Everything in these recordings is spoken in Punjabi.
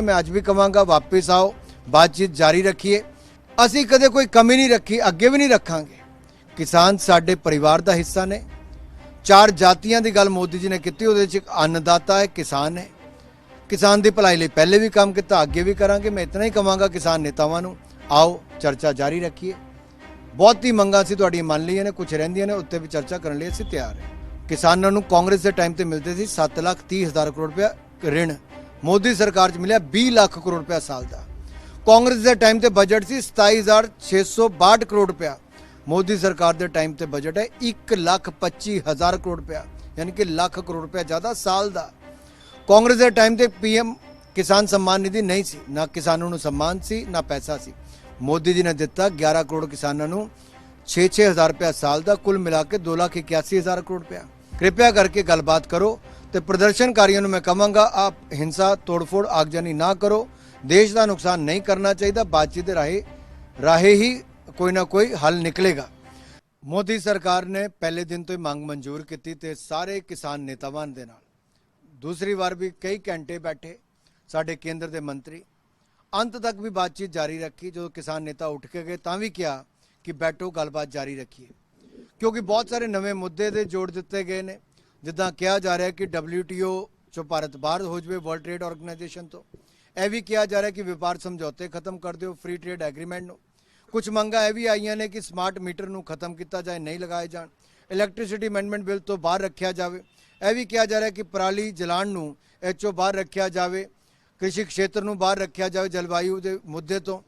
ਮੈਂ ਅੱਜ ਵੀ ਕਵਾਂਗਾ, ਵਾਪਸ ਆਓ, ਬਾਤਚੀਤ ਜਾਰੀ ਰੱਖੀਏ। ਅਸੀਂ ਕਦੇ ਕੋਈ ਕਮੀ ਨਹੀਂ ਰੱਖੀ, ਅੱਗੇ ਵੀ ਨਹੀਂ ਰੱਖਾਂਗੇ। ਕਿਸਾਨ ਸਾਡੇ ਪਰਿਵਾਰ ਦਾ ਹਿੱਸਾ ਨੇ। ਚਾਰ ਜਾਤੀਆਂ ਦੀ ਗੱਲ ਮੋਦੀ ਜੀ ਨੇ ਕੀਤੀ, ਉਹਦੇ ਵਿੱਚ ਇੱਕ ਅੰਨਦਾਤਾ ਹੈ, ਕਿਸਾਨ ਹੈ। ਕਿਸਾਨ ਦੀ ਭਲਾਈ ਲਈ ਪਹਿਲੇ ਵੀ ਕੰਮ ਕੀਤਾ, ਅੱਗੇ ਵੀ ਕਰਾਂਗੇ। ਮੈਂ ਇਤਨਾ ਹੀ ਕਵਾਂਗਾ ਕਿਸਾਨ ਨੇਤਾਵਾਂ ਨੂੰ, ਆਓ, ਚਰਚਾ ਜਾਰੀ ਰੱਖੀਏ। ਬਹੁਤੀ ਮੰਗਾਂ ਸੀ ਤੁਹਾਡੀਆਂ, ਮੰਨ ਲਈਆਂ ਨੇ ਕੁਝ ਰਹਿੰਦੀਆਂ ਨੇ, ਉੱਤੇ ਵੀ ਚਰਚਾ ਕਰਨ ਲਈ ਅਸੀਂ ਤਿਆਰ ਹਾਂ। ਕਿਸਾਨਾਂ ਨੂੰ ਕਾਂਗਰਸ ਦੇ ਟਾਈਮ ਤੇ ਮਿਲਦੇ ਸੀ 7 ਲੱਖ 30 ਹਜ਼ਾਰ ਕਰੋੜ ਰੁਪਇਆ ਰਿਣ ਮੋਦੀ ਸਰਕਾਰ 'ਚ ਮਿਲਿਆ 20 ਲੱਖ ਕਰੋੜ ਰੁਪਇਆ ਸਾਲ ਦਾ। ਕਾਂਗਰਸ ਦੇ ਟਾਈਮ ਤੇ ਬਜਟ ਸੀ 27662 ਕਰੋੜ ਰੁਪਇਆ। ਮੋਦੀ ਸਰਕਾਰ ਦੇ ਟਾਈਮ ਤੇ ਬਜਟ ਹੈ 1 ਲੱਖ 25 ਹਜ਼ਾਰ ਕਰੋੜ ਰੁਪਇਆ, ਯਾਨੀ ਕਿ ਲੱਖ ਕਰੋੜ ਰੁਪਇਆ ਜ਼ਿਆਦਾ ਸਾਲ ਦਾ। ਕਾਂਗਰਸ ਦੇ ਟਾਈਮ ਤੇ ਪੀਐਮ ਕਿਸਾਨ ਸਨਮਾਨ ਨਿਧੀ ਨਹੀਂ ਸੀ, ਨਾ ਕਿਸਾਨਾਂ ਨੂੰ ਸਨਮਾਨ ਸੀ, ਨਾ ਪੈਸਾ ਸੀ। ਮੋਦੀ ਜੀ ਨੇ ਦਿੱਤਾ 11 ਕਰੋੜ ਕਿਸਾਨਾਂ ਨੂੰ 6-6 ਹਜ਼ਾਰ ਰੁਪਇਆ ਸਾਲ ਦਾ, ਕੁੱਲ ਮਿਲਾ ਕੇ 2 ਲੱਖ 81 ਹਜ਼ਾਰ ਕਰੋੜ ਰੁਪਇਆ। ਕਿਰਪਾ ਕਰਕੇ ਗੱਲਬਾਤ ਕਰੋ ਤੇ ਪ੍ਰਦਰਸ਼ਨਕਾਰੀਆਂ ਨੂੰ ਮੈਂ ਕਹਾਂਗਾ, ਆਪ ਹਿੰਸਾ, ਤੋੜਫੋੜ, ਆਗਜਾਨੀ ਨਾ ਕਰੋ। ਦੇਸ਼ ਦਾ ਨੁਕਸਾਨ ਨਹੀਂ ਕਰਨਾ ਚਾਹੀਦਾ, ਬਾਤਚੀਤ ਦੇ ਰਾਹੀਂ ਰਾਹੇ ਹੀ ਕੋਈ ਨਾ ਕੋਈ ਹੱਲ ਨਿਕਲੇਗਾ। ਮੋਦੀ ਸਰਕਾਰ ਨੇ ਪਹਿਲੇ ਦਿਨ ਤੋਂ ਹੀ ਮੰਗ ਮਨਜ਼ੂਰ ਕੀਤੀ ਤੇ ਸਾਰੇ ਕਿਸਾਨ ਨੇਤਾਵਾਂ ਦੇ ਨਾਲ। ਦੂਸਰੀ ਵਾਰ ਵੀ ਕਈ ਘੰਟੇ ਬੈਠੇ ਸਾਡੇ ਕੇਂਦਰ ਦੇ ਮੰਤਰੀ। ਅੰਤ ਤੱਕ ਵੀ ਬਾਤਚੀਤ ਜਾਰੀ ਰੱਖੀ, ਜਦੋਂ ਕਿਸਾਨ ਨੇਤਾ ਉੱਠ ਕੇ ਗਏ ਤਾਂ ਵੀ ਕਿਹਾ ਕਿ ਬੈਠੋ, ਗੱਲਬਾਤ ਜਾਰੀ ਰੱਖੀਏ। ਕਿਉਂਕਿ ਬਹੁਤ ਸਾਰੇ ਨਵੇਂ ਮੁੱਦੇ ਦੇ ਜੋੜ ਦਿੱਤੇ ਗਏ ਨੇ। ਜਿੱਦਾਂ ਕਿਹਾ ਜਾ ਰਿਹਾ ਕਿ WTO ਚੋਂ ਭਾਰਤ ਬਾਹਰ ਹੋ ਜਾਵੇ ਵਰਲਡ ਟ੍ਰੇਡ ਆਰਗੇਨਾਈਜੇਸ਼ਨ ਤੋਂ। ਇਹ ਵੀ ਕਿਹਾ ਜਾ ਰਿਹਾ ਕਿ ਵਪਾਰ ਸਮਝੌਤੇ ਖਤਮ ਕਰ ਦਿਓ ਫ੍ਰੀ ਟ੍ਰੇਡ ਐਗਰੀਮੈਂਟ ਨੂੰ। ਕੁਝ ਮੰਗਾਂ ਇਹ ਵੀ ਆਈਆਂ ਨੇ ਕਿ ਸਮਾਰਟ ਮੀਟਰ ਨੂੰ ਖਤਮ ਕੀਤਾ ਜਾਏ, ਨਹੀਂ ਲਗਾਏ ਜਾਣ। ਇਲੈਕਟ੍ਰਿਸਿਟੀ ਅਮੈਂਡਮੈਂਟ ਬਿੱਲ ਤੋਂ ਬਾਹਰ ਰੱਖਿਆ ਜਾਵੇ। ਇਹ ਵੀ ਕਿਹਾ ਜਾ ਰਿਹਾ ਕਿ ਪਰਾਲੀ ਜਲਾਣ ਨੂੰ ਇਹ 'ਚੋਂ ਬਾਹਰ ਰੱਖਿਆ ਜਾਵੇ, ਕ੍ਰਿਸ਼ੀ ਖੇਤਰ ਨੂੰ ਬਾਹਰ ਰੱਖਿਆ ਜਾਵੇ ਜਲਵਾਯੂ ਦੇ ਮੁੱਦੇ ਤੋਂ।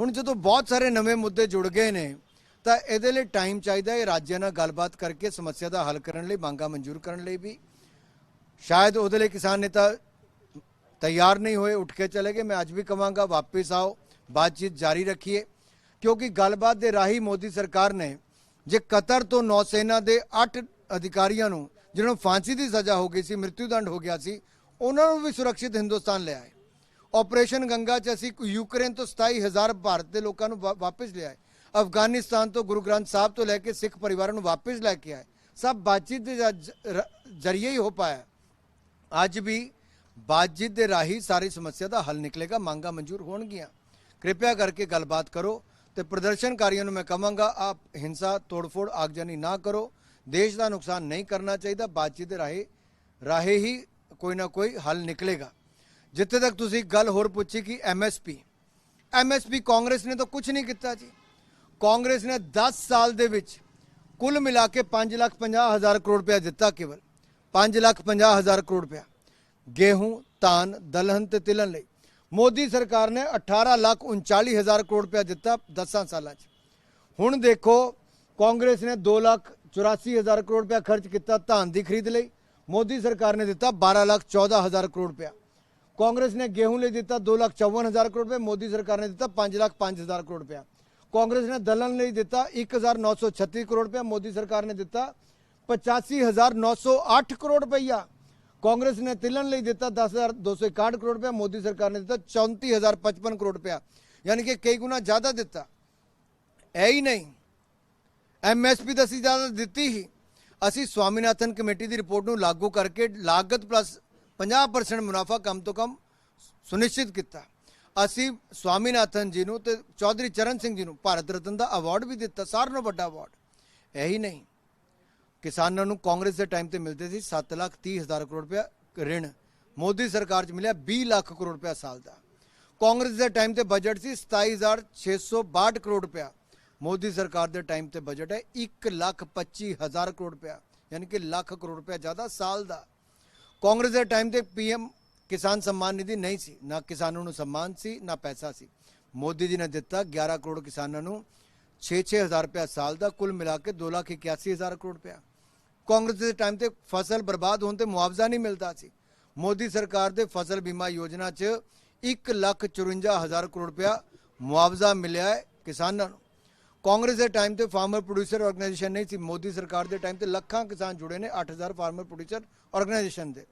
ਹੁਣ ਜਦੋਂ ਬਹੁਤ ਸਾਰੇ ਨਵੇਂ ਮੁੱਦੇ ਜੁੜ ਗਏ ਨੇ ਤਾਂ ਇਹਦੇ ਲਈ ਟਾਈਮ ਚਾਹੀਦਾ ਹੈ ਰਾਜਿਆਂ ਨਾਲ ਗੱਲਬਾਤ ਕਰਕੇ ਸਮੱਸਿਆ ਦਾ ਹੱਲ ਕਰਨ ਲਈ, ਮੰਗਾਂ ਮਨਜ਼ੂਰ ਕਰਨ ਲਈ ਵੀ। ਸ਼ਾਇਦ ਉਹਦੇ ਲਈ ਕਿਸਾਨ ਨੇਤਾ ਤਿਆਰ ਨਹੀਂ ਹੋਏ, ਉੱਠ ਕੇ ਚਲੇ ਗਏ। ਮੈਂ ਅੱਜ ਵੀ ਕਵਾਂਗਾ, ਵਾਪਸ ਆਓ, ਬਾਤਚੀਤ ਜਾਰੀ ਰੱਖੀਏ। ਕਿਉਂਕਿ ਗੱਲਬਾਤ ਦੇ ਰਾਹੀਂ ਮੋਦੀ ਸਰਕਾਰ ਨੇ ਜੇ ਕਤਰ ਤੋਂ ਨੌਸੈਨਾ ਦੇ 8 ਅਧਿਕਾਰੀਆਂ ਨੂੰ, ਜਿਹਨਾਂ ਨੂੰ ਫਾਂਸੀ ਦੀ ਸਜ਼ਾ ਹੋ ਗਈ ਸੀ ਮ੍ਰਿਤੂਦੰਡ ਹੋ ਗਿਆ ਸੀ, ਉਹਨਾਂ ਨੂੰ ਵੀ ਸੁਰੱਖਿਅਤ ਹਿੰਦੁਸਤਾਨ ਲਿਆਏ। ਆਪਰੇਸ਼ਨ ਗੰਗਾ ਚ ਅਸੀਂ ਯੂਕਰੇਨ ਤੋਂ 27000 ਭਾਰਤ ਦੇ ਲੋਕਾਂ ਨੂੰ ਵਾ- ਵਾਪਸ ਲਿਆਏ। ਅਫਗਾਨਿਸਤਾਨ ਤੋਂ ਗੁਰੂ ਗ੍ਰੰਥ ਸਾਹਿਬ ਤੋਂ ਲੈ ਕੇ ਸਿੱਖ ਪਰਿਵਾਰਾਂ ਨੂੰ ਵਾਪਸ ਲੈ ਕੇ ਆਏ। ਸਭ ਬਾਤਚੀਤ ਦੇ ਜ਼ਰੀਏ ਹੀ ਹੋ ਪਾਇਆ। ਅੱਜ ਵੀ ਬਾਤਚੀਤ ਦੇ ਰਾਹੀਂ ਸਾਰੀ ਸਮੱਸਿਆ ਦਾ ਹੱਲ ਨਿਕਲੇਗਾ, ਮੰਗਾਂ ਮਨਜ਼ੂਰ ਹੋਣਗੀਆਂ। ਕਿਰਪਾ ਕਰਕੇ ਗੱਲਬਾਤ ਕਰੋ ਤੇ ਪ੍ਰਦਰਸ਼ਨਕਾਰੀਆਂ ਨੂੰ ਮੈਂ ਕਹਾਂਗਾ, ਆਪ ਹਿੰਸਾ, ਤੋੜਫੋੜ, ਆਗਜਾਨੀ ਨਾ ਕਰੋ। ਦੇਸ਼ ਦਾ ਨੁਕਸਾਨ ਨਹੀਂ ਕਰਨਾ ਚਾਹੀਦਾ, ਬਾਤਚੀਤ ਦੇ ਰਾਹੀਂ, ਰਾਹੇ ਹੀ ਕੋਈ ਨਾ ਕੋਈ ਹੱਲ ਨਿਕਲੇਗਾ। ਜਿੱਥੇ ਤੱਕ ਤੁਸੀਂ ਗੱਲ ਹੋਰ ਪੁੱਛੀ ਕਿ ਐਮਐਸਪੀ ਐਮਐਸਪੀ ਕਾਂਗਰਸ ਨੇ ਤਾਂ ਕੁਝ ਨਹੀਂ ਕੀਤਾ ਜੀ। ਕਾਂਗਰਸ ਨੇ 10 ਸਾਲ ਦੇ ਵਿੱਚ ਕੁੱਲ ਮਿਲਾ ਕੇ 5 ਲੱਖ 50 ਹਜ਼ਾਰ ਕਰੋੜ ਰੁਪਇਆ ਦਿੱਤਾ ਕੇਵਲ। 5 ਲੱਖ 50 ਹਜ਼ਾਰ ਕਰੋੜ ਰੁਪਇਆ। ਗੇਹੂੰ, ਧਾਨ, ਦਲਹਨ ਤੇ ਤਿਲਨ ਲਈ। ਮੋਦੀ ਸਰਕਾਰ ਨੇ 18 ਲੱਖ 39 ਹਜ਼ਾਰ ਕਰੋੜ ਰੁਪਇਆ ਦਿੱਤਾ 10 ਸਾਲਾਂ 'ਚ। ਹੁਣ ਦੇਖੋ, ਕਾਂਗਰਸ ਨੇ 2 ਲੱਖ 84 ਹਜ਼ਾਰ ਕਰੋੜ ਰੁਪਇਆ ਖਰਚ ਕੀਤਾ ਧਾਨ ਦੀ ਖਰੀਦ ਲਈ। ਮੋਦੀ ਸਰਕਾਰ ਨੇ ਦਿੱਤਾ 12 ਲੱਖ 14 ਹਜ਼ਾਰ ਕਰੋੜ ਰੁਪਇਆ। ਕਾਂਗਰਸ ਨੇ ਗੇਹੂੰ ਲਈ ਦਿੱਤਾ 2 ਲੱਖ 54 ਹਜ਼ਾਰ ਕਰੋੜ ਰੁਪਏ। ਮੋਦੀ ਸਰਕਾਰ ਨੇ ਦਿੱਤਾ 5 ਲੱਖ 5 ਹਜ਼ਾਰ ਕਰੋੜ ਰੁਪਇਆ। ਕਾਂਗਰਸ ਨੇ ਦਲਨ ਲਈ ਦਿੱਤਾ 1936 ਕਰੋੜ ਰੁਪਇਆ, ਮੋਦੀ ਸਰਕਾਰ ਨੇ ਦਿੱਤਾ 85908 ਕਰੋੜ ਰੁਪਈਆ ਕਾਂਗਰਸ ਨੇ ਤਿਲਨ ਲਈ ਦਿੱਤਾ 10261 ਕਰੋੜ ਰੁਪਇਆ, ਮੋਦੀ ਸਰਕਾਰ ਨੇ ਦਿੱਤਾ 34055 ਕਰੋੜ ਰੁਪਇਆ। ਯਾਨੀ ਕਿ ਕਈ ਗੁਣਾ ਜ਼ਿਆਦਾ ਦਿੱਤਾ। ਐ ਹੀ ਨਹੀਂ। ਐਮਐਸਪੀ ਤਾਂ ਅਸੀਂ ਜ਼ਿਆਦਾ ਦਿੱਤੀ ਹੀ। ਅਸੀਂ ਸਵਾਮੀਨਾਥਨ ਕਮੇਟੀ ਦੀ ਰਿਪੋਰਟ ਨੂੰ ਲਾਗੂ ਕਰਕੇ ਲਾਗਤ ਪਲੱਸ 50% ਮੁਨਾਫਾ ਕਮ ਤੋਂ ਕਮ ਸੁਨਿਸ਼ਚਿਤ ਕੀਤਾ। ਅਸੀਂ ਸਵਾਮੀਨਾਥਨ ਜੀ ਨੂੰ ਤੇ ਚੌਧਰੀ ਚਰਨ ਸਿੰਘ ਜੀ ਨੂੰ ਭਾਰਤ ਰਤਨ ਦਾ ਅਵਾਰਡ ਵੀ ਦਿੱਤਾ, ਸਾਰਿਆਂ ਨਾਲੋਂ ਵੱਡਾ ਅਵਾਰਡ ਇਹੀ ਨਹੀਂ। ਕਿਸਾਨਾਂ ਨੂੰ ਕਾਂਗਰਸ ਦੇ ਟਾਈਮ ਤੇ ਮਿਲਦੇ ਸੀ 7 ਲੱਖ 30 ਹਜ਼ਾਰ ਕਰੋੜ ਰੁਪਇਆ ਰਿਣ ਮੋਦੀ ਸਰਕਾਰ 'ਚ ਮਿਲਿਆ 20 ਲੱਖ ਕਰੋੜ ਰੁਪਇਆ ਸਾਲ ਦਾ। ਕਾਂਗਰਸ ਦੇ ਟਾਈਮ ਤੇ ਬਜਟ ਸੀ 27662 ਕਰੋੜ ਰੁਪਇਆ। ਮੋਦੀ ਸਰਕਾਰ ਦੇ ਟਾਈਮ ਤੇ ਬਜਟ ਹੈ 1 ਲੱਖ 25 ਹਜ਼ਾਰ ਕਰੋੜ ਰੁਪਇਆ। ਯਾਨੀ ਕਿ ਲੱਖ ਕਰੋੜ ਰੁਪਇਆ ਜ਼ਿਆਦਾ ਸਾਲ ਦਾ। ਕਾਂਗਰਸ ਦੇ ਟਾਈਮ ਤੇ ਪੀਐਮ ਕਿਸਾਨ ਸਨਮਾਨ ਨਿਧੀ ਨਹੀਂ ਸੀ, ਨਾ ਕਿਸਾਨਾਂ ਨੂੰ ਸਨਮਾਨ ਸੀ, ਨਾ ਪੈਸਾ ਸੀ। ਮੋਦੀ ਜੀ ਨੇ ਦਿੱਤਾ 11 ਕਰੋੜ ਕਿਸਾਨਾਂ ਨੂੰ 6-6 ਹਜ਼ਾਰ ਰੁਪਇਆ ਸਾਲ ਦਾ, ਕੁੱਲ ਮਿਲਾ ਕੇ 2 ਲੱਖ 81 ਹਜ਼ਾਰ ਕਰੋੜ ਰੁਪਇਆ। ਕਾਂਗਰਸ ਦੇ ਟਾਈਮ ਤੇ ਫਸਲ ਬਰਬਾਦ ਹੋਣ ਤੇ ਮੁਆਵਜ਼ਾ ਨਹੀਂ ਮਿਲਦਾ ਸੀ। ਮੋਦੀ ਸਰਕਾਰ ਦੇ ਫਸਲ ਬੀਮਾ ਯੋਜਨਾ 'ਚ 1 ਲੱਖ 54 ਹਜ਼ਾਰ ਕਰੋੜ ਰੁਪਇਆ ਮੁਆਵਜ਼ਾ ਮਿਲਿਆ ਹੈ ਕਿਸਾਨਾਂ ਨੂੰ। ਕਾਂਗਰਸ ਦੇ ਟਾਈਮ ਤੇ ਫਾਰਮਰ ਪ੍ਰੋਡਿਊਸਰ ਆਰਗੇਨਾਈਜੇਸ਼ਨ ਨਹੀਂ ਸੀ, ਮੋਦੀ ਸਰਕਾਰ ਦੇ ਟਾਈਮ ਤੇ ਲੱਖਾਂ ਕਿਸਾਨ ਜੁੜੇ ਨੇ 8000 ਫਾਰਮਰ ਪ੍ਰੋਡਿਊਸਰ ਆਰਗੇਨਾਈਜੇਸ਼ਨ ਦੇ।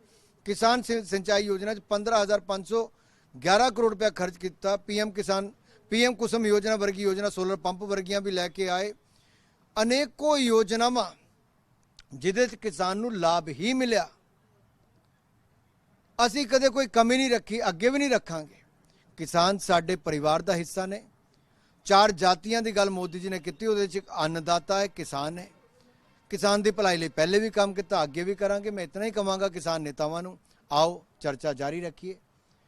ਕਿਸਾਨ ਸਿ- ਸਿੰਚਾਈ ਯੋਜਨਾ 'ਚ 15511 ਕਰੋੜ ਰੁਪਇਆ ਖਰਚ ਕੀਤਾ। ਪੀਐਮ ਕਿਸਾਨ ਪੀਐਮ ਕੁਸਮ ਯੋਜਨਾ ਵਰਗੀ ਯੋਜਨਾ ਸੋਲਰ ਪੰਪ ਵਰਗੀਆਂ ਵੀ ਲੈ ਕੇ ਆਏ। ਅਨੇਕੋ ਯੋਜਨਾਵਾਂ ਜਿਹਦੇ 'ਚ ਕਿਸਾਨ ਨੂੰ ਲਾਭ ਹੀ ਮਿਲਿਆ। ਅਸੀਂ ਕਦੇ ਕੋਈ ਕਮੀ ਨਹੀਂ ਰੱਖੀ, ਅੱਗੇ ਵੀ ਨਹੀਂ ਰੱਖਾਂਗੇ। ਕਿਸਾਨ ਸਾਡੇ ਪਰਿਵਾਰ ਦਾ ਹਿੱਸਾ ਨੇ। ਚਾਰ ਜਾਤੀਆਂ ਦੀ ਗੱਲ ਮੋਦੀ ਜੀ ਨੇ ਕੀਤੀ, ਉਹਦੇ 'ਚ ਇੱਕ ਅੰਨਦਾਤਾ ਹੈ, ਕਿਸਾਨ ਹੈ। ਕਿਸਾਨ ਦੀ ਭਲਾਈ ਲਈ ਪਹਿਲੇ ਵੀ ਕੰਮ ਕੀਤਾ, ਅੱਗੇ ਵੀ ਕਰਾਂਗੇ। ਮੈਂ ਇਤਨਾ ਹੀ ਕਹਾਂਗਾ ਕਿਸਾਨ ਨੇਤਾਵਾਂ ਨੂੰ, ਆਓ, ਚਰਚਾ ਜਾਰੀ ਰੱਖੀਏ।